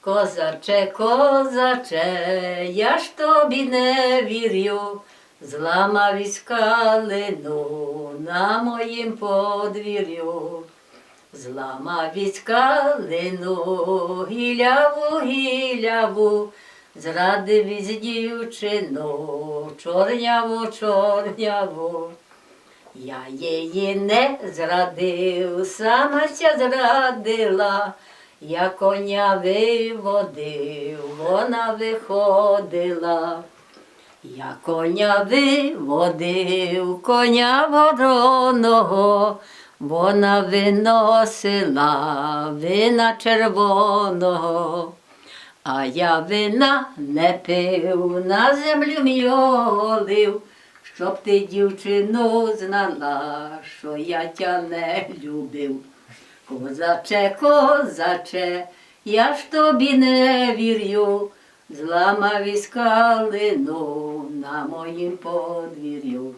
Козаче, козаче, я ж тобі не вірю, зламав із калину на моїм подвір'ю. Зламав із калину, гіляву, гіляву, зрадив із дівчину, чорняву, чорняву. Я її не зрадив, сама ся зрадила, я коня виводив, вона виходила. Я коня виводив, коня вороного, вона виносила вина червоного. А я вина не пив, на землю м'йолив, щоб ти, дівчину, знала, що я тя не любив. Козаче, козаче, я ж тобі не вірю, зламав із калину на моїм подвір'ю.